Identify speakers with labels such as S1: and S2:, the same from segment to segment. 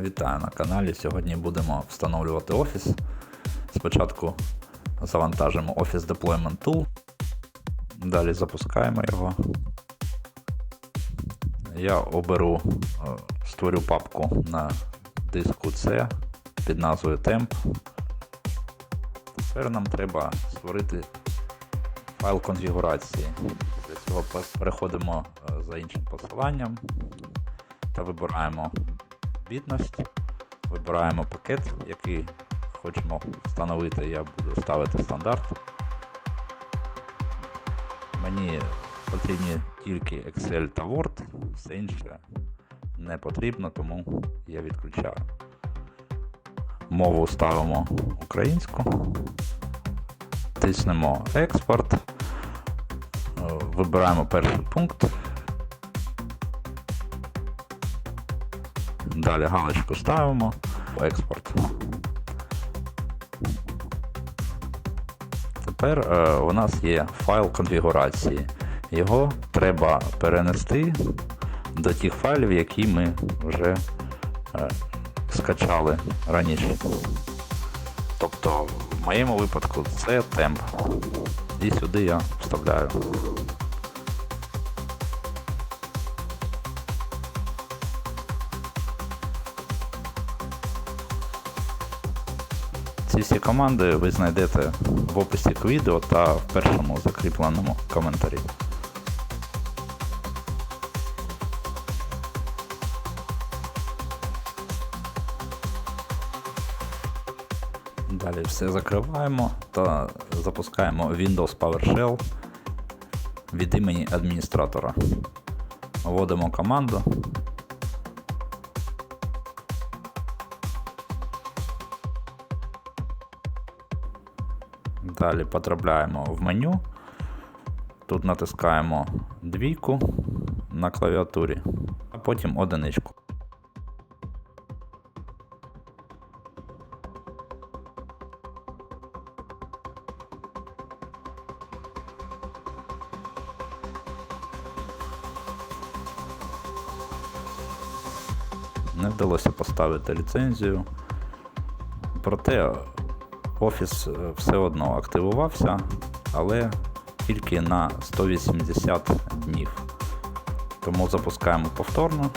S1: Вітаю на каналі. Сьогодні будемо встановлювати офіс. Спочатку завантажимо Office Deployment Tool. Далі запускаємо його. Я оберу, е, створю папку на диску C під назвою Temp. Тепер нам треба створити файл конфігурації. Для цього переходимо е, за іншим посиланням та вибираємо бідність, вибираємо пакет, який хочемо встановити. Я буду ставити стандарт. Мені потрібні тільки Excel та Word, все інше не потрібно, тому я відключаю. Мову ставимо українську, тиснемо експорт, вибираємо перший пункт. Далі галочку ставимо, експорт. Тепер е, у нас є файл конфігурації. Його треба перенести до тих файлів, які ми вже е, скачали раніше. Тобто, в моєму випадку це темп. І сюди я вставляю. Ці команди ви знайдете в описі к відео та в першому закріпленому коментарі. Далі все закриваємо та запускаємо Windows PowerShell від імені адміністратора. Вводимо команду. Далі потрапляємо в меню. Тут натискаємо двійку на клавіатурі, а потім одиничку. Не вдалося поставити ліцензію. Проте офіс е, все одно активувався, але тільки на 180 днів. Тому запускаємо повторно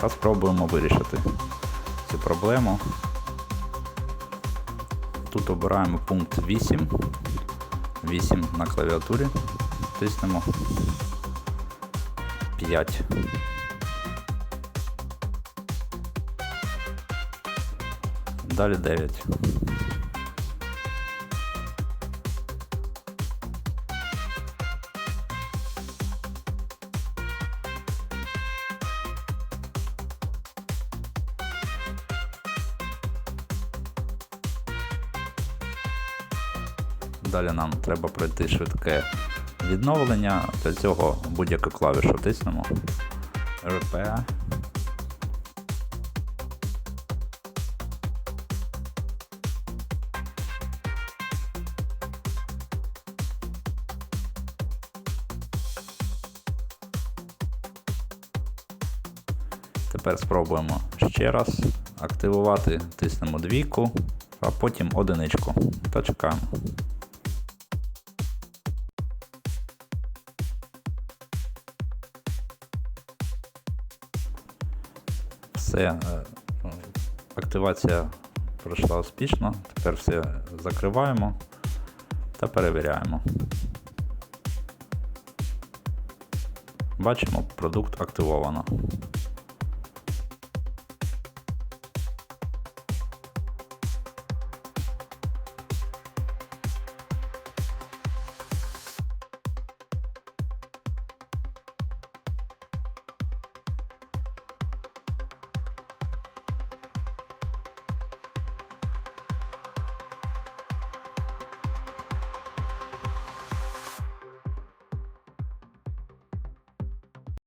S1: та спробуємо вирішити цю проблему. Тут обираємо пункт 8. 8 на клавіатурі. Тиснемо 5. Далі 9. Далі нам треба пройти швидке відновлення. Для цього будь-яку клавішу тиснемо. RP. Тепер спробуємо ще раз активувати, тиснемо двійку, а потім одиничку та чекаємо. Все, е, активація пройшла успішно. Тепер все закриваємо та перевіряємо. Бачимо, продукт активовано.